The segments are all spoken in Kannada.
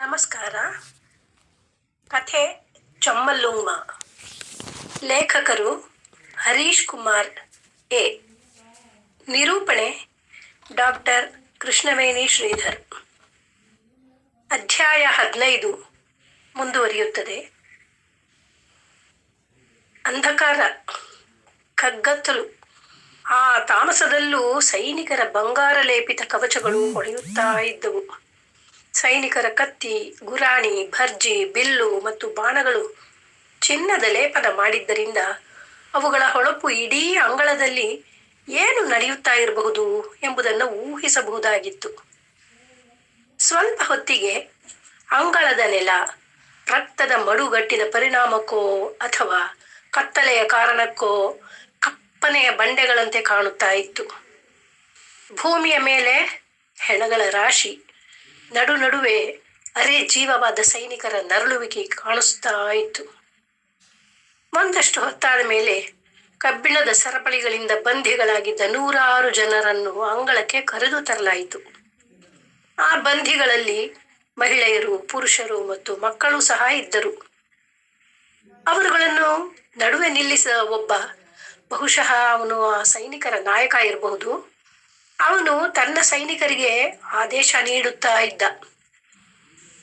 ನಮಸ್ಕಾರ. ಕಥೆ ಚೊಮ್ಮಲ್ಲುಂಗ್ಮ. ಲೇಖಕರು ಹರೀಶ್ ಕುಮಾರ್ ಎ. ನಿರೂಪಣೆ ಡಾಕ್ಟರ್ ಕೃಷ್ಣವೇಣಿ ಶ್ರೀಧರ್. ಅಧ್ಯಾಯ ಹದಿನೈದು ಮುಂದುವರಿಯುತ್ತದೆ. ಅಂಧಕಾರ, ಕಗ್ಗತ್ತಲು, ಆ ತಾಮಸದಲ್ಲೂ ಸೈನಿಕರ ಬಂಗಾರ ಲೇಪಿತ ಕವಚಗಳು ಹೊಳೆಯುತ್ತಾ ಇದ್ದವು. ಸೈನಿಕರ ಕತ್ತಿ, ಗುರಾಣಿ, ಭರ್ಜಿ, ಬಿಲ್ಲು ಮತ್ತು ಬಾಣಗಳು ಚಿನ್ನದ ಲೇಪನ ಮಾಡಿದ್ದರಿಂದ ಅವುಗಳ ಹೊಳಪು ಇಡೀ ಅಂಗಳದಲ್ಲಿ ಏನು ನಡೆಯುತ್ತಾ ಇರಬಹುದು ಎಂಬುದನ್ನು ಊಹಿಸಬಹುದಾಗಿತ್ತು. ಸ್ವಲ್ಪ ಹೊತ್ತಿಗೆ ಅಂಗಳದ ನೆಲ, ರಕ್ತದ ಮಡುಗಟ್ಟಿದ ಪರಿಣಾಮಕ್ಕೋ ಅಥವಾ ಕತ್ತಲೆಯ ಕಾರಣಕ್ಕೋ ಕಪ್ಪನೆಯ ಬಂಡೆಗಳಂತೆ ಕಾಣುತ್ತಾ ಇತ್ತು. ಭೂಮಿಯ ಮೇಲೆ ಹೆಣಗಳ ರಾಶಿ. ನಡು ನಡುವೆ ಅರೆ ಜೀವವಾದ ಸೈನಿಕರ ನರಳುವಿಕೆ ಕಾಣಿಸ್ತಾ ಇತ್ತು. ಒಂದಷ್ಟು ಹೊತ್ತಾದ ಮೇಲೆ ಕಬ್ಬಿಣದ ಸರಪಳಿಗಳಿಂದ ಬಂಧಿಗಳಾಗಿದ್ದ ನೂರಾರು ಜನರನ್ನು ಅಂಗಳಕ್ಕೆ ಕರೆದು ತರಲಾಯಿತು. ಆ ಬಂಧಿಗಳಲ್ಲಿ ಮಹಿಳೆಯರು, ಪುರುಷರು ಮತ್ತು ಮಕ್ಕಳು ಸಹ ಇದ್ದರು. ಅವರುಗಳನ್ನು ನಡುವೆ ನಿಲ್ಲಿಸಿದ ಒಬ್ಬ ಬಹುಶಃ ಅವನು ಆ ಸೈನಿಕರ ನಾಯಕ ಇರಬಹುದು. ಅವನು ತನ್ನ ಸೈನಿಕರಿಗೆ ಆದೇಶ ನೀಡುತ್ತಾ ಇದ್ದ.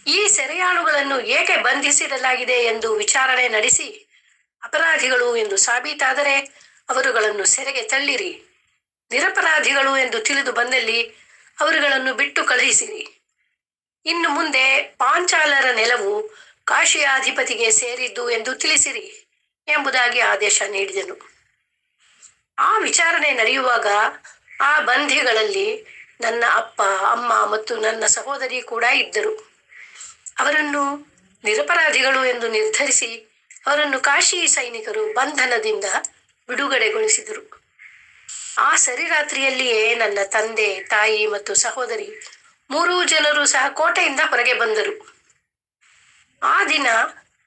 ಈ ಸೆರೆಯಾಳುಗಳನ್ನು ಏಕೆ ಬಂಧಿಸಿಡಲಾಗಿದೆ ಎಂದು ವಿಚಾರಣೆ ನಡೆಸಿ ಅಪರಾಧಿಗಳು ಎಂದು ಸಾಬೀತಾದರೆ ಅವರುಗಳನ್ನು ಸೆರೆಗೆ ತಳ್ಳಿರಿ. ನಿರಪರಾಧಿಗಳು ಎಂದು ತಿಳಿದು ಬಂದಲ್ಲಿ ಅವರುಗಳನ್ನು ಬಿಟ್ಟು ಕಳುಹಿಸಿರಿ. ಇನ್ನು ಮುಂದೆ ಪಾಂಚಾಲರ ನೆಲವು ಕಾಶಿಯಾಧಿಪತಿಗೆ ಸೇರಿದ್ದು ಎಂದು ತಿಳಿಸಿರಿ ಎಂಬುದಾಗಿ ಆದೇಶ ನೀಡಿದನು. ಆ ವಿಚಾರಣೆ ನಡೆಯುವಾಗ ಆ ಬಂಧಿಗಳಲ್ಲಿ ನನ್ನ ಅಪ್ಪ, ಅಮ್ಮ ಮತ್ತು ನನ್ನ ಸಹೋದರಿ ಕೂಡ ಇದ್ದರು. ಅವರನ್ನು ನಿರಪರಾಧಿಗಳು ಎಂದು ನಿರ್ಧರಿಸಿ ಅವರನ್ನು ಕಾಶಿ ಸೈನಿಕರು ಬಂಧನದಿಂದ ಬಿಡುಗಡೆಗೊಳಿಸಿದರು. ಆ ಸರಿರಾತ್ರಿಯಲ್ಲಿಯೇ ನನ್ನ ತಂದೆ, ತಾಯಿ ಮತ್ತು ಸಹೋದರಿ ಮೂರೂ ಜನರು ಸಹ ಕೋಟೆಯಿಂದ ಹೊರಗೆ ಬಂದರು. ಆ ದಿನ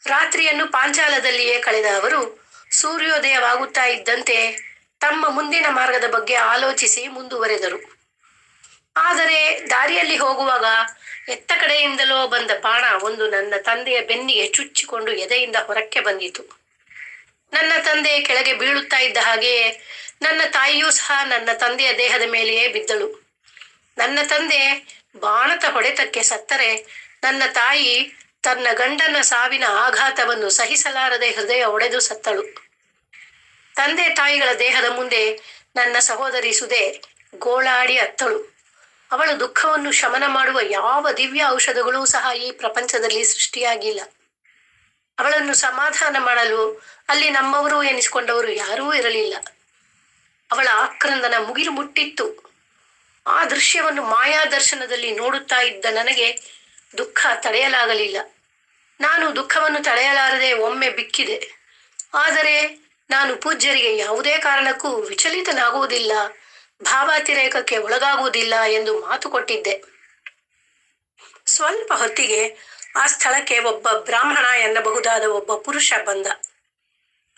ರಾತ್ರಿಯನ್ನು ಪಾಂಚಾಲದಲ್ಲಿಯೇ ಕಳೆದ ಅವರು ಸೂರ್ಯೋದಯವಾಗುತ್ತಾ ಇದ್ದಂತೆ ತಮ್ಮ ಮುಂದಿನ ಮಾರ್ಗದ ಬಗ್ಗೆ ಆಲೋಚಿಸಿ ಮುಂದುವರೆದರು. ಆದರೆ ದಾರಿಯಲ್ಲಿ ಹೋಗುವಾಗ ಎತ್ತ ಕಡೆಯಿಂದಲೋ ಬಂದ ಬಾಣ ಒಂದು ನನ್ನ ತಂದೆಯ ಬೆನ್ನಿಗೆ ಚುಚ್ಚಿಕೊಂಡು ಎದೆಯಿಂದ ಹೊರಕ್ಕೆ ಬಂದಿತು. ನನ್ನ ತಂದೆ ಕೆಳಗೆ ಬೀಳುತ್ತಾ ಇದ್ದ ಹಾಗೆಯೇ ನನ್ನ ತಾಯಿಯೂ ಸಹ ನನ್ನ ತಂದೆಯ ದೇಹದ ಮೇಲೆಯೇ ಬಿದ್ದಳು. ನನ್ನ ತಂದೆ ಬಾಣದ ಹೊಡೆತಕ್ಕೆ ಸತ್ತರೆ ನನ್ನ ತಾಯಿ ತನ್ನ ಗಂಡನ ಸಾವಿನ ಆಘಾತವನ್ನು ಸಹಿಸಲಾರದೆ ಹೃದಯ ಒಡೆದು ಸತ್ತಳು. ತಂದೆ ತಾಯಿಗಳ ದೇಹದ ಮುಂದೆ ನನ್ನ ಸಹೋದರಿ ಸುದೆ ಗೋಳಾಡಿ ಅತ್ತಳು. ಅವಳ ದುಃಖವನ್ನು ಶಮನ ಮಾಡುವ ಯಾವ ದಿವ್ಯ ಔಷಧಗಳೂ ಸಹ ಈ ಪ್ರಪಂಚದಲ್ಲಿ ಸೃಷ್ಟಿಯಾಗಿಲ್ಲ. ಅವಳನ್ನು ಸಮಾಧಾನ ಮಾಡಲು ಅಲ್ಲಿ ನಮ್ಮವರು ಎನಿಸಿಕೊಂಡವರು ಯಾರೂ ಇರಲಿಲ್ಲ. ಅವಳ ಆಕ್ರಂದನ ಮುಗಿಲು ಮುಟ್ಟಿತ್ತು. ಆ ದೃಶ್ಯವನ್ನು ಮಾಯಾ ದರ್ಶನದಲ್ಲಿ ನೋಡುತ್ತಾ ಇದ್ದ ನನಗೆ ದುಃಖ ತಡೆಯಲಾಗಲಿಲ್ಲ. ನಾನು ದುಃಖವನ್ನು ತಡೆಯಲಾರದೆ ಒಮ್ಮೆ ಬಿಕ್ಕಿದೆ. ಆದರೆ ನಾನು ಪೂಜ್ಯರಿಗೆ ಯಾವುದೇ ಕಾರಣಕ್ಕೂ ವಿಚಲಿತನಾಗುವುದಿಲ್ಲ, ಭಾವಾತಿರೇಕಕ್ಕೆ ಒಳಗಾಗುವುದಿಲ್ಲ ಎಂದು ಮಾತು ಕೊಟ್ಟಿದ್ದೆ. ಸ್ವಲ್ಪ ಹೊತ್ತಿಗೆ ಆ ಸ್ಥಳಕ್ಕೆ ಒಬ್ಬ ಬ್ರಾಹ್ಮಣ ಎನ್ನಬಹುದಾದ ಒಬ್ಬ ಪುರುಷ ಬಂದ.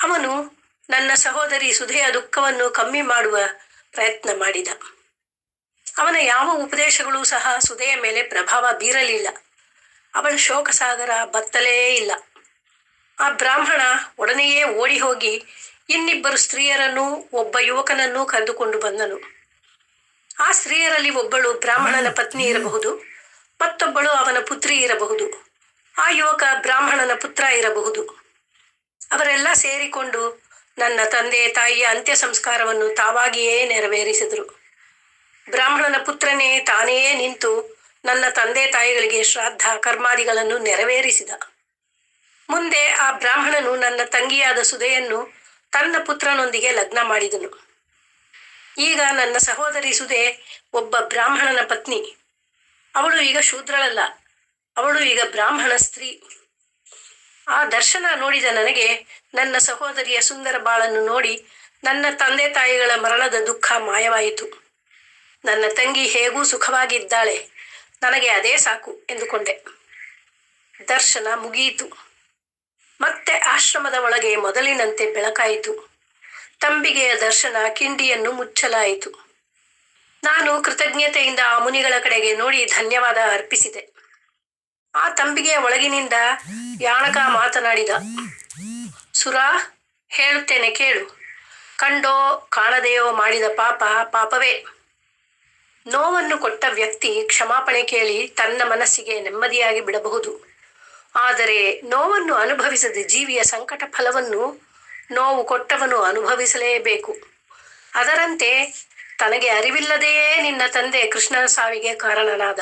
ಅವನು ನನ್ನ ಸಹೋದರಿ ಸುಧೆಯ ದುಃಖವನ್ನು ಕಮ್ಮಿ ಮಾಡುವ ಪ್ರಯತ್ನ ಮಾಡಿದ. ಅವನ ಯಾವ ಉಪದೇಶಗಳು ಸಹ ಸುಧೆಯ ಮೇಲೆ ಪ್ರಭಾವ ಬೀರಲಿಲ್ಲ. ಅವಳ ಶೋಕಸಾಗರ ಬತ್ತಲೇ ಇಲ್ಲ. ಆ ಬ್ರಾಹ್ಮಣ ಒಡನೆಯೇ ಓಡಿ ಹೋಗಿ ಇನ್ನಿಬ್ಬರು ಸ್ತ್ರೀಯರನ್ನು ಒಬ್ಬ ಯುವಕನನ್ನು ಕರೆದುಕೊಂಡು ಬಂದನು. ಆ ಸ್ತ್ರೀಯರಲ್ಲಿ ಒಬ್ಬಳು ಬ್ರಾಹ್ಮಣನ ಪತ್ನಿ ಇರಬಹುದು, ಮತ್ತೊಬ್ಬಳು ಅವನ ಪುತ್ರಿ ಇರಬಹುದು. ಆ ಯುವಕ ಬ್ರಾಹ್ಮಣನ ಪುತ್ರ ಇರಬಹುದು. ಅವರೆಲ್ಲ ಸೇರಿಕೊಂಡು ನನ್ನ ತಂದೆ ತಾಯಿಯ ಅಂತ್ಯ ಸಂಸ್ಕಾರವನ್ನು ತಾವಾಗಿಯೇ ನೆರವೇರಿಸಿದರು. ಬ್ರಾಹ್ಮಣನ ಪುತ್ರನೇ ತಾನೇ ನಿಂತು ನನ್ನ ತಂದೆ ತಾಯಿಗಳಿಗೆ ಶ್ರಾದ್ದ ಕರ್ಮಾದಿಗಳನ್ನು ನೆರವೇರಿಸಿದ. ಮುಂದೆ ಆ ಬ್ರಾಹ್ಮಣನು ನನ್ನ ತಂಗಿಯಾದ ಸುಧೆಯನ್ನು ತನ್ನ ಪುತ್ರನೊಂದಿಗೆ ಲಗ್ನ ಮಾಡಿದನು. ಈಗ ನನ್ನ ಸಹೋದರಿ ಸುಧೆ ಒಬ್ಬ ಬ್ರಾಹ್ಮಣನ ಪತ್ನಿ. ಅವಳು ಈಗ ಶೂದ್ರಳಲ್ಲ. ಅವಳು ಈಗ ಬ್ರಾಹ್ಮಣ ಸ್ತ್ರೀ. ಆ ದರ್ಶನ ನೋಡಿದ ನನಗೆ ನನ್ನ ಸಹೋದರಿಯ ಸುಂದರ ಬಾಳನ್ನು ನೋಡಿ ನನ್ನ ತಂದೆ ತಾಯಿಗಳ ಮರಣದ ದುಃಖ ಮಾಯವಾಯಿತು. ನನ್ನ ತಂಗಿ ಹೇಗೂ ಸುಖವಾಗಿದ್ದಾಳೆ. ನನಗೆ ಅದೇ ಸಾಕು ಎಂದುಕೊಂಡೆ. ದರ್ಶನ ಮುಗಿಯಿತು. ಮತ್ತೆ ಆಶ್ರಮದ ಒಳಗೆ ಮೊದಲಿನಂತೆ ಬೆಳಕಾಯಿತು. ತಂಬಿಗೆಯ ದರ್ಶನ ಕಿಂಡಿಯನ್ನು ಮುಚ್ಚಲಾಯಿತು. ನಾನು ಕೃತಜ್ಞತೆಯಿಂದ ಆ ಮುನಿಗಳ ಕಡೆಗೆ ನೋಡಿ ಧನ್ಯವಾದ ಅರ್ಪಿಸಿದೆ. ಆ ತಂಬಿಗೆಯ ಒಳಗಿನಿಂದ ಯಾಣಕ ಮಾತನಾಡಿದ, ಸುರ, ಹೇಳುತ್ತೇನೆ ಕೇಳು. ಕಂಡೋ, ಕಾಣದೆಯೋ ಮಾಡಿದ ಪಾಪ ಪಾಪವೇ. ನೋವನ್ನು ಕೊಟ್ಟ ವ್ಯಕ್ತಿ ಕ್ಷಮಾಪಣೆ ಕೇಳಿ ತನ್ನ ಮನಸ್ಸಿಗೆ ನೆಮ್ಮದಿಯಾಗಿ ಬಿಡಬಹುದು. ಆದರೆ ನೋವನ್ನು ಅನುಭವಿಸದ ಜೀವಿಯ ಸಂಕಟ ಫಲವನ್ನು ನೋವು ಕೊಟ್ಟವನು ಅನುಭವಿಸಲೇಬೇಕು. ಅದರಂತೆ ತನಗೆ ಅರಿವಿಲ್ಲದೆಯೇ ನಿನ್ನ ತಂದೆ ಕೃಷ್ಣನ ಸಾವಿಗೆ ಕಾರಣನಾದ.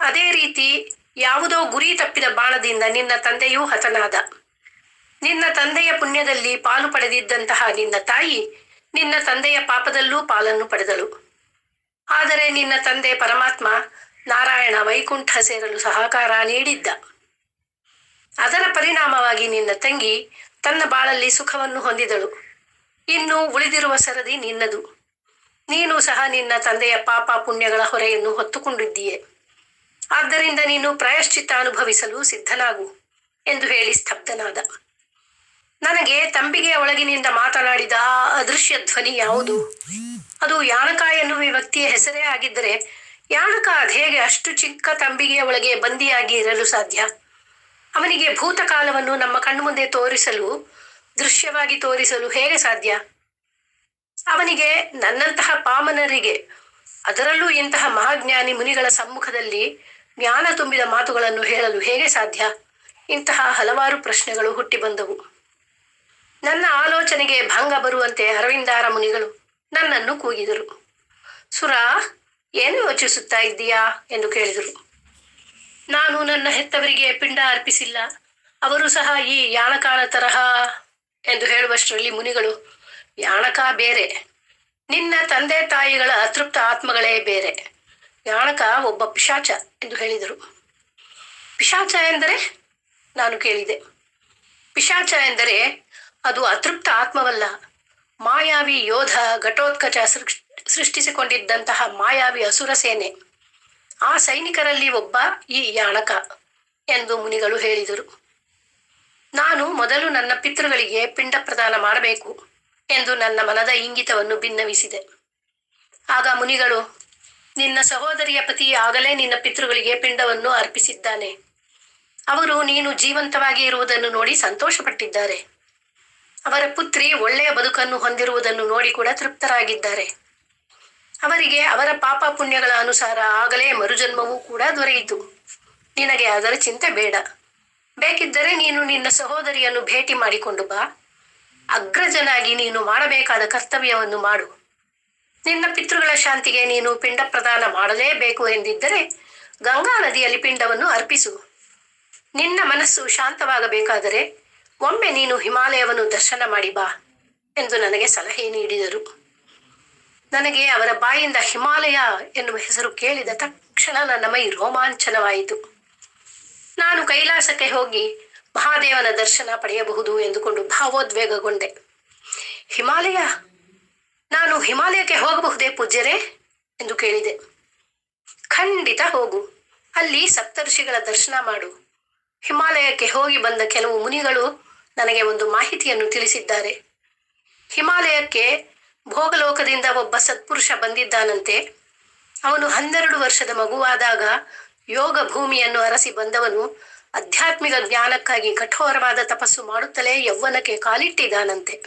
ಅದೇ ರೀತಿ ಯಾವುದೋ ಗುರಿ ತಪ್ಪಿದ ಬಾಣದಿಂದ ನಿನ್ನ ತಂದೆಯೂ ಹತನಾದ. ನಿನ್ನ ತಂದೆಯ ಪುಣ್ಯದಲ್ಲಿ ಪಾಲು ಪಡೆದಿದ್ದಂತಹ ನಿನ್ನ ತಾಯಿ ನಿನ್ನ ತಂದೆಯ ಪಾಪದಲ್ಲೂ ಪಾಲನ್ನು ಪಡೆದಳು. ಆದರೆ ನಿನ್ನ ತಂದೆ ಪರಮಾತ್ಮ ನಾರಾಯಣ ವೈಕುಂಠ ಸೇರಲು ಸಹಕಾರ ನೀಡಿದ್ದ. ಅದರ ಪರಿಣಾಮವಾಗಿ ನಿನ್ನ ತಂಗಿ ತನ್ನ ಬಾಳಲ್ಲಿ ಸುಖವನ್ನು ಹೊಂದಿದಳು. ಇನ್ನು ಉಳಿದಿರುವ ಸರದಿ ನಿನ್ನದು. ನೀನು ಸಹ ನಿನ್ನ ತಂದೆಯ ಪಾಪ ಪುಣ್ಯಗಳ ಹೊರೆಯನ್ನು ಹೊತ್ತುಕೊಂಡಿದ್ದೀಯೆ. ಆದ್ದರಿಂದ ನೀನು ಪ್ರಾಯಶ್ಚಿತ್ತ ಅನುಭವಿಸಲು ಸಿದ್ಧನಾಗು ಎಂದು ಹೇಳಿ ಸ್ತಬ್ಧನಾದ. ನನಗೆ ತಂಬಿಗೆಯ ಒಳಗಿನಿಂದ ಮಾತನಾಡಿದ ಆ ಅದೃಶ್ಯ ಧ್ವನಿ ಯಾವುದು? ಅದು ಯಾಣಕ ಎನ್ನುವ ವ್ಯಕ್ತಿಯ ಹೆಸರೇ ಆಗಿದ್ದರೆ ಯಾಣಕ ಹೇಗೆ ಅಷ್ಟು ಚಿಕ್ಕ ತಂಬಿಗೆಯ ಒಳಗೆ ಬಂದಿಯಾಗಿ ಇರಲು ಸಾಧ್ಯ? ಅವನಿಗೆ ಭೂತಕಾಲವನ್ನು ನಮ್ಮ ಕಣ್ಮುಂದೆ ತೋರಿಸಲು, ದೃಶ್ಯವಾಗಿ ತೋರಿಸಲು ಹೇಗೆ ಸಾಧ್ಯ? ಅವನಿಗೆ ನನ್ನಂತಹ ಪಾಮನರಿಗೆ, ಅದರಲ್ಲೂ ಇಂತಹ ಮಹಾಜ್ಞಾನಿ ಮುನಿಗಳ ಸಮ್ಮುಖದಲ್ಲಿ ಜ್ಞಾನ ತುಂಬಿದ ಮಾತುಗಳನ್ನು ಹೇಳಲು ಹೇಗೆ ಸಾಧ್ಯ? ಇಂತಹ ಹಲವಾರು ಪ್ರಶ್ನೆಗಳು ಹುಟ್ಟಿ ಬಂದವು. ನನ್ನ ಆಲೋಚನೆಗೆ ಭಂಗ ಬರುವಂತೆ ಅರವಿಂದಾರ ಮುನಿಗಳು ನನ್ನನ್ನು ಕೂಗಿದರು. ಸುರಾ, ಏನು ಯೋಚಿಸುತ್ತಾ ಇದ್ದೀಯಾ? ಎಂದು ಕೇಳಿದರು. ನಾನು ನನ್ನ ಹೆತ್ತವರಿಗೆ ಪಿಂಡ ಅರ್ಪಿಸಿಲ್ಲ. ಅವರು ಸಹ ಈ ಯಾಣಕಾನ ತರಹ ಎಂದು ಹೇಳುವಷ್ಟರಲ್ಲಿ ಮುನಿಗಳು, ಯಾಣಕ ಬೇರೆ. ನಿನ್ನ ತಂದೆ ತಾಯಿಗಳ ಅತೃಪ್ತ ಆತ್ಮಗಳೇ ಬೇರೆ. ಯಾಣಕ ಒಬ್ಬ ಪಿಶಾಚ ಎಂದು ಹೇಳಿದರು. ಪಿಶಾಚ ಎಂದರೆ? ನಾನು ಕೇಳಿದೆ. ಪಿಶಾಚ ಎಂದರೆ ಅದು ಅತೃಪ್ತ ಆತ್ಮವಲ್ಲ. ಮಾಯಾವಿ ಯೋಧ ಘಟೋತ್ಕಚ ಸೃಷ್- ಸೃಷ್ಟಿಸಿಕೊಂಡಿದ್ದಂತಹ ಮಾಯಾವಿ ಅಸುರ ಸೇನೆ. ಆ ಸೈನಿಕರಲ್ಲಿ ಒಬ್ಬ ಈ ಯಾಣಕ ಎಂದು ಮುನಿಗಳು ಹೇಳಿದರು. ನಾನು ಮೊದಲು ನನ್ನ ಪಿತೃಗಳಿಗೆ ಪಿಂಡ ಪ್ರದಾನ ಮಾಡಬೇಕು ಎಂದು ನನ್ನ ಮನದ ಇಂಗಿತವನ್ನು ಭಿನ್ನವಿಸಿದೆ ಆಗ ಮುನಿಗಳು, ನಿನ್ನ ಸಹೋದರಿಯ ಪತಿ ಆಗಲೇ ನಿನ್ನ ಪಿತೃಗಳಿಗೆ ಪಿಂಡವನ್ನು ಅರ್ಪಿಸಿದ್ದಾನೆ. ಅವರು ನೀನು ಜೀವಂತವಾಗಿ ಇರುವುದನ್ನು ನೋಡಿ ಸಂತೋಷಪಟ್ಟಿದ್ದಾರೆ. ಅವರ ಪುತ್ರಿ ಒಳ್ಳೆಯ ಬದುಕನ್ನು ಹೊಂದಿರುವುದನ್ನು ನೋಡಿ ಕೂಡ ತೃಪ್ತರಾಗಿದ್ದಾರೆ. ಅವರಿಗೆ ಅವರ ಪಾಪ ಪುಣ್ಯಗಳ ಅನುಸಾರ ಆಗಲೇ ಮರುಜನ್ಮವೂ ಕೂಡ ದೊರೆಯಿತು. ನಿನಗೆ ಅದರ ಚಿಂತೆ ಬೇಡ. ಬೇಕಿದ್ದರೆ ನೀನು ನಿನ್ನ ಸಹೋದರಿಯನ್ನು ಭೇಟಿ ಮಾಡಿಕೊಂಡು ಬಾ. ಅಗ್ರಜನಾಗಿ ನೀನು ಮಾಡಬೇಕಾದ ಕರ್ತವ್ಯವನ್ನು ಮಾಡು. ನಿನ್ನ ಪಿತೃಗಳ ಶಾಂತಿಗೆ ನೀನು ಪಿಂಡ ಪ್ರದಾನ ಮಾಡಲೇಬೇಕು ಎಂದಿದ್ದರೆ ಗಂಗಾ ನದಿಯಲ್ಲಿ ಪಿಂಡವನ್ನು ಅರ್ಪಿಸು. ನಿನ್ನ ಮನಸ್ಸು ಶಾಂತವಾಗಬೇಕಾದರೆ ಒಮ್ಮೆ ನೀನು ಹಿಮಾಲಯವನ್ನು ದರ್ಶನ ಮಾಡಿ ಬಾ ಎಂದು ನನಗೆ ಸಲಹೆ ನೀಡಿದರು. ನನಗೆ ಅವರ ಬಾಯಿಂದ ಹಿಮಾಲಯ ಎನ್ನುವ ಹೆಸರು ಕೇಳಿದ ತಕ್ಷಣ ನನ್ನ ಮೈ ರೋಮಾಂಚನವಾಯಿತು. ನಾನು ಕೈಲಾಸಕ್ಕೆ ಹೋಗಿ ಮಹಾದೇವನ ದರ್ಶನ ಪಡೆಯಬಹುದು ಎಂದುಕೊಂಡು ಭಾವೋದ್ವೇಗಗೊಂಡೆ. ಹಿಮಾಲಯ? ನಾನು ಹಿಮಾಲಯಕ್ಕೆ ಹೋಗಬಹುದೇ ಪೂಜ್ಯರೇ? ಎಂದು ಕೇಳಿದೆ. ಖಂಡಿತ ಹೋಗು. ಅಲ್ಲಿ ಸಪ್ತರ್ಷಿಗಳ ದರ್ಶನ ಮಾಡು. ಹಿಮಾಲಯಕ್ಕೆ ಹೋಗಿ ಬಂದ ಕೆಲವು ಮುನಿಗಳು ನನಗೆ ಒಂದು ಮಾಹಿತಿಯನ್ನು ತಿಳಿಸಿದ್ದಾರೆ. ಹಿಮಾಲಯಕ್ಕೆ ಭೋಗಲೋಕದಿಂದ ಒಬ್ಬ ಸತ್ಪುರುಷ ಬಂದಿದ್ದಾನಂತೆ. ಅವನು ಹನ್ನೆರಡು ವರ್ಷದ ಮಗುವಾದಾಗ ಯೋಗ ಭೂಮಿಯನ್ನು ಅರಸಿ ಬಂದವನು. ಆಧ್ಯಾತ್ಮಿಕ ಜ್ಞಾನಕ್ಕಾಗಿ ಕಠೋರವಾದ ತಪಸ್ಸು ಮಾಡುತ್ತಲೇ ಯೌವನಕ್ಕೆ ಕಾಲಿಟ್ಟಿದ್ದಾನಂತೆ.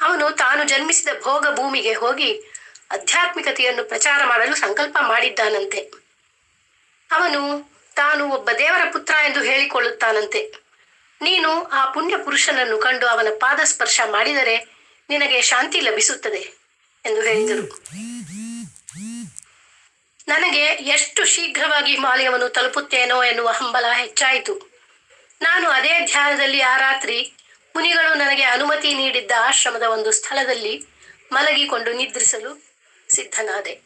ಅವನು ತಾನು ಜನ್ಮಿಸಿದ ಭೋಗ ಭೂಮಿಗೆ ಹೋಗಿ ಆಧ್ಯಾತ್ಮಿಕತೆಯನ್ನು ಪ್ರಚಾರ ಮಾಡಲು ಸಂಕಲ್ಪ ಮಾಡಿದ್ದಾನಂತೆ. ಅವನು ತಾನು ಒಬ್ಬ ದೇವರ ಪುತ್ರ ಎಂದು ಹೇಳಿಕೊಳ್ಳುತ್ತಾನಂತೆ. ನೀನು ಆ ಪುಣ್ಯ ಪುರುಷನನ್ನು ಕಂಡು ಅವನ ಪಾದ ಸ್ಪರ್ಶ ಮಾಡಿದರೆ ನಿನಗೆ ಶಾಂತಿ ಲಭಿಸುತ್ತದೆ ಎಂದು ಹೇಳಿದರು. ನನಗೆ ಎಷ್ಟು ಶೀಘ್ರವಾಗಿ ಹಿಮಾಲಯವನ್ನು ತಲುಪುತ್ತೇನೋ ಎನ್ನುವ ಹಂಬಲ ಹೆಚ್ಚಾಯಿತು. ನಾನು ಅದೇ ಧ್ಯಾನದಲ್ಲಿ ಆ ರಾತ್ರಿ ಮುನಿಗಳು ನನಗೆ ಅನುಮತಿ ನೀಡಿದ್ದ ಆಶ್ರಮದ ಒಂದು ಸ್ಥಳದಲ್ಲಿ ಮಲಗಿಕೊಂಡು ನಿದ್ರಿಸಲು ಸಿದ್ಧನಾದೆ.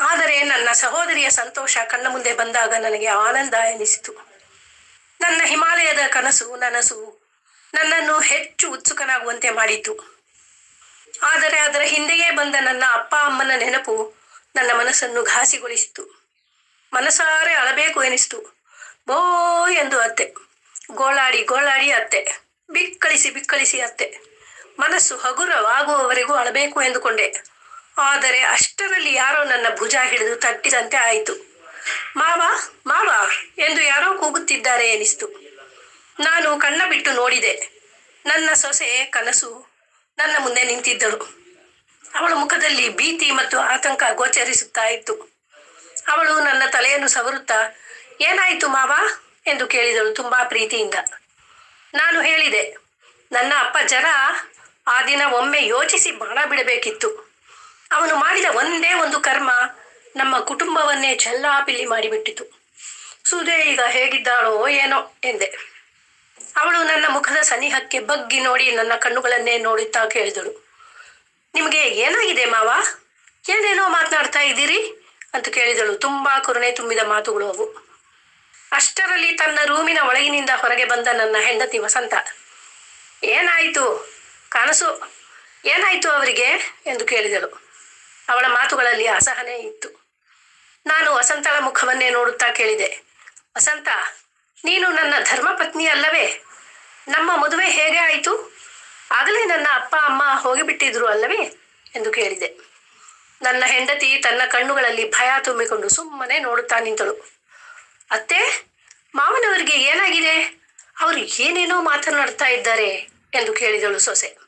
ಆದರೆ ನನ್ನ ಸಹೋದರಿಯ ಸಂತೋಷ ಕಣ್ಣ ಮುಂದೆ ಬಂದಾಗ ನನಗೆ ಆನಂದ ಎನಿಸಿತು. ನನ್ನ ಹಿಮಾಲಯದ ಕನಸು, ನನಸು ನನ್ನನ್ನು ಹೆಚ್ಚು ಉತ್ಸುಕನಾಗುವಂತೆ ಮಾಡಿತು. ಆದರೆ ಅದರ ಹಿಂದೆಯೇ ಬಂದ ನನ್ನ ಅಪ್ಪ ಅಮ್ಮನ ನೆನಪು ನನ್ನ ಮನಸ್ಸನ್ನು ಘಾಸಿಗೊಳಿಸಿತು. ಮನಸಾರೆ ಅಳಬೇಕು ಎನಿಸ್ತು. ಬೋ ಎಂದು ಅತ್ತೆ. ಗೋಳಾಡಿ ಗೋಳಾಡಿ ಅತ್ತೆ. ಬಿಕ್ಕಳಿಸಿ ಬಿಕ್ಕಳಿಸಿ ಅತ್ತೆ. ಮನಸ್ಸು ಹಗುರವಾಗುವವರೆಗೂ ಅಳಬೇಕು ಎಂದುಕೊಂಡೆ. ಆದರೆ ಅಷ್ಟರಲ್ಲಿ ಯಾರೋ ನನ್ನ ಭುಜ ಹಿಡಿದು ತಟ್ಟಿದಂತೆ ಆಯಿತು. ಮಾವ ಮಾವ ಎಂದು ಯಾರೋ ಕೂಗುತ್ತಿದ್ದಾರೆ ಎನಿಸ್ತು. ನಾನು ಕಣ್ಣ ಬಿಟ್ಟು ನೋಡಿದೆ. ನನ್ನ ಸೊಸೆ ಕನಸು ನನ್ನ ಮುಂದೆ ನಿಂತಿದ್ದಳು. ಅವಳ ಮುಖದಲ್ಲಿ ಭೀತಿ ಮತ್ತು ಆತಂಕ ಗೋಚರಿಸುತ್ತಾ ಇತ್ತು. ಅವಳು ನನ್ನ ತಲೆಯನ್ನು ಸವರುತ್ತಾ, ಏನಾಯಿತು ಮಾವ? ಎಂದು ಕೇಳಿದಳು ತುಂಬಾ ಪ್ರೀತಿಯಿಂದ. ನಾನು ಹೇಳಿದೆ, ನನ್ನ ಅಪ್ಪ ಜರ ಆ ದಿನ ಒಮ್ಮೆ ಯೋಚಿಸಿ ಬಾಣ ಬಿಡಬೇಕಿತ್ತು. ಅವನು ಮಾಡಿದ ಒಂದೇ ಒಂದು ಕರ್ಮ ನಮ್ಮ ಕುಟುಂಬವನ್ನೇ ಚೆಲ್ಲಾಪಿಲ್ಲಿ ಮಾಡಿಬಿಟ್ಟಿತು. ಸುದೇ ಈಗ ಹೇಗಿದ್ದಾಳೋ ಏನೋ ಎಂದೆ. ಮುಖದ ಸನಿಹಕ್ಕೆ ಬಗ್ಗಿ ನೋಡಿ ನನ್ನ ಕಣ್ಣುಗಳನ್ನೇ ನೋಡುತ್ತಾ ಕೇಳಿದಳು. ನಿಮಗೆ ಏನಾಗಿದೆ ಮಾವ? ಏನೇನೋ ಮಾತನಾಡ್ತಾ ಇದ್ದೀರಿ? ಅಂತ ಕೇಳಿದಳು. ತುಂಬಾ ಕುರುಣೆ ತುಂಬಿದ ಮಾತುಗಳು ಅವು. ಅಷ್ಟರಲ್ಲಿ ತನ್ನ ರೂಮಿನ ಒಳಗಿನಿಂದ ಹೊರಗೆ ಬಂದ ನನ್ನ ಹೆಂಡತಿ ವಸಂತ, ಏನಾಯಿತು? ಕನಸು ಏನಾಯಿತು ಅವರಿಗೆ? ಎಂದು ಕೇಳಿದಳು. ಅವಳ ಮಾತುಗಳಲ್ಲಿ ಅಸಹನೆ ಇತ್ತು. ನಾನು ವಸಂತಳ ಮುಖವನ್ನೇ ನೋಡುತ್ತಾ ಕೇಳಿದೆ. ವಸಂತ, ನೀನು ನನ್ನ ಧರ್ಮಪತ್ನಿ ಅಲ್ಲವೇ? ನಮ್ಮ ಮದುವೆ ಹೇಗೆ ಆಯಿತು? ಆಗಲೇ ನನ್ನ ಅಪ್ಪ, ಅಮ್ಮ ಹೋಗಿಬಿಟ್ಟಿದ್ರು ಅಲ್ಲವೇ? ಎಂದು ಕೇಳಿದೆ. ನನ್ನ ಹೆಂಡತಿ ತನ್ನ ಕಣ್ಣುಗಳಲ್ಲಿ ಭಯ ತುಂಬಿಕೊಂಡು ಸುಮ್ಮನೆ ನೋಡುತ್ತಾ ನಿಂತಳು. ಅತ್ತೆ, ಮಾವನವರಿಗೆ ಏನಾಗಿದೆ? ಅವರು ಏನೇನೋ ಮಾತನಾಡ್ತಾ ಇದ್ದಾರೆ ಎಂದು ಕೇಳಿದಳು ಸೊಸೆ.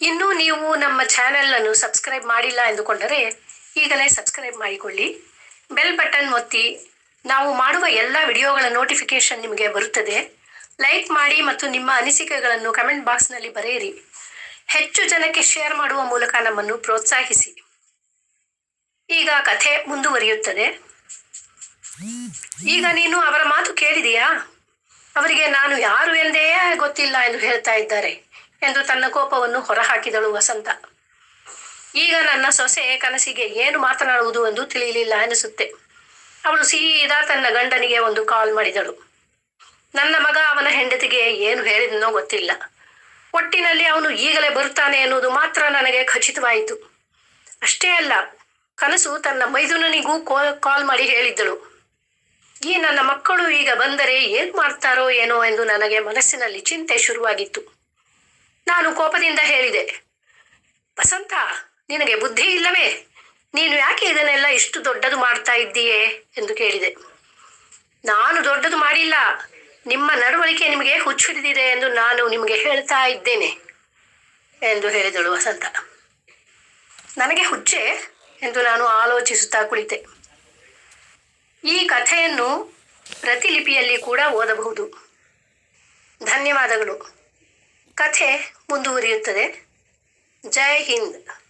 ಇನ್ನೂ ನೀವು ನಮ್ಮ ಚಾನೆಲ್ ಅನ್ನು ಸಬ್ಸ್ಕ್ರೈಬ್ ಮಾಡಿಲ್ಲ ಎಂದುಕೊಂಡರೆ ಈಗಲೇ ಸಬ್ಸ್ಕ್ರೈಬ್ ಮಾಡಿಕೊಳ್ಳಿ. ಬೆಲ್ ಬಟನ್ ಒತ್ತಿ ನಾವು ಮಾಡುವ ಎಲ್ಲ ವಿಡಿಯೋಗಳ ನೋಟಿಫಿಕೇಶನ್ ನಿಮಗೆ ಬರುತ್ತದೆ. ಲೈಕ್ ಮಾಡಿ ಮತ್ತು ನಿಮ್ಮ ಅನಿಸಿಕೆಗಳನ್ನು ಕಮೆಂಟ್ ಬಾಕ್ಸ್ನಲ್ಲಿ ಬರೆಯಿರಿ. ಹೆಚ್ಚು ಜನಕ್ಕೆ ಶೇರ್ ಮಾಡುವ ಮೂಲಕ ನಮ್ಮನ್ನು ಪ್ರೋತ್ಸಾಹಿಸಿ. ಈಗ ಕಥೆ ಮುಂದುವರಿಯುತ್ತದೆ. ಈಗ ನೀನು ಅವರ ಮಾತು ಕೇಳಿದೆಯಾ? ಅವರಿಗೆ ನಾನು ಯಾರು ಎಂದೇ ಗೊತ್ತಿಲ್ಲ ಎಂದು ಹೇಳ್ತಾ ಇದ್ದಾರೆ ಎಂದು ತನ್ನ ಕೋಪವನ್ನು ಹೊರಹಾಕಿದಳು ವಸಂತ. ಈಗ ನನ್ನ ಸೊಸೆ ಕನಸಿಗೆ ಏನು ಮಾತನಾಡುವುದು ಎಂದು ತಿಳಿಯಲಿಲ್ಲ ಅನಿಸುತ್ತೆ ಅವಳು ಸೀದಾ ತನ್ನ ಗಂಡನಿಗೆ ಒಂದು ಕಾಲ್ ಮಾಡಿದಳು. ನನ್ನ ಮಗ ಅವನ ಹೆಂಡತಿಗೆ ಏನು ಹೇಳಿದನೋ ಗೊತ್ತಿಲ್ಲ. ಒಟ್ಟಿನಲ್ಲಿ ಅವನು ಈಗಲೇ ಬರುತ್ತಾನೆ ಎನ್ನುವುದು ಮಾತ್ರ ನನಗೆ ಖಚಿತವಾಯಿತು. ಅಷ್ಟೇ ಅಲ್ಲ, ಕನಸು ತನ್ನ ಮೈದುನನಿಗೂ ಕಾಲ್ ಮಾಡಿ ಹೇಳಿದ್ದಳು. ಈ ನನ್ನ ಮಕ್ಕಳು ಈಗ ಬಂದರೆ ಏನ್ ಮಾಡ್ತಾರೋ ಏನೋ ಎಂದು ನನಗೆ ಮನಸ್ಸಿನಲ್ಲಿ ಚಿಂತೆ ಶುರುವಾಗಿತ್ತು. ನಾನು ಕೋಪದಿಂದ ಹೇಳಿದೆ ವಸಂತ ನಿನಗೆ ಬುದ್ಧಿ ಇಲ್ಲವೇ? ನೀನು ಯಾಕೆ ಇದನ್ನೆಲ್ಲ ಇಷ್ಟು ದೊಡ್ಡದು ಮಾಡ್ತಾ ಇದ್ದೀಯೇ ಎಂದು ಕೇಳಿದೆ. ನಾನು ದೊಡ್ಡದು ಮಾಡಿಲ್ಲ. ನಿಮ್ಮ ನಡವಳಿಕೆ ನಿಮಗೆ ಹುಚ್ಚು ಹಿಡಿದಿದೆ ಎಂದು ನಾನು ನಿಮಗೆ ಹೇಳ್ತಾ ಇದ್ದೇನೆ ಎಂದು ಹೇಳಿದಳು ವಸಂತ. ನನಗೆ ಹುಚ್ಚೆ ಎಂದು ನಾನು ಆಲೋಚಿಸುತ್ತಾ ಕುಳಿತೆ. ಈ ಕಥೆಯನ್ನು ಪ್ರತಿಲಿಪಿಯಲ್ಲಿ ಕೂಡ ಓದಬಹುದು. ಧನ್ಯವಾದಗಳು. ಕಥೆ ಮುಂದುವರಿಯುತ್ತದೆ. ಜೈ ಹಿಂದ್.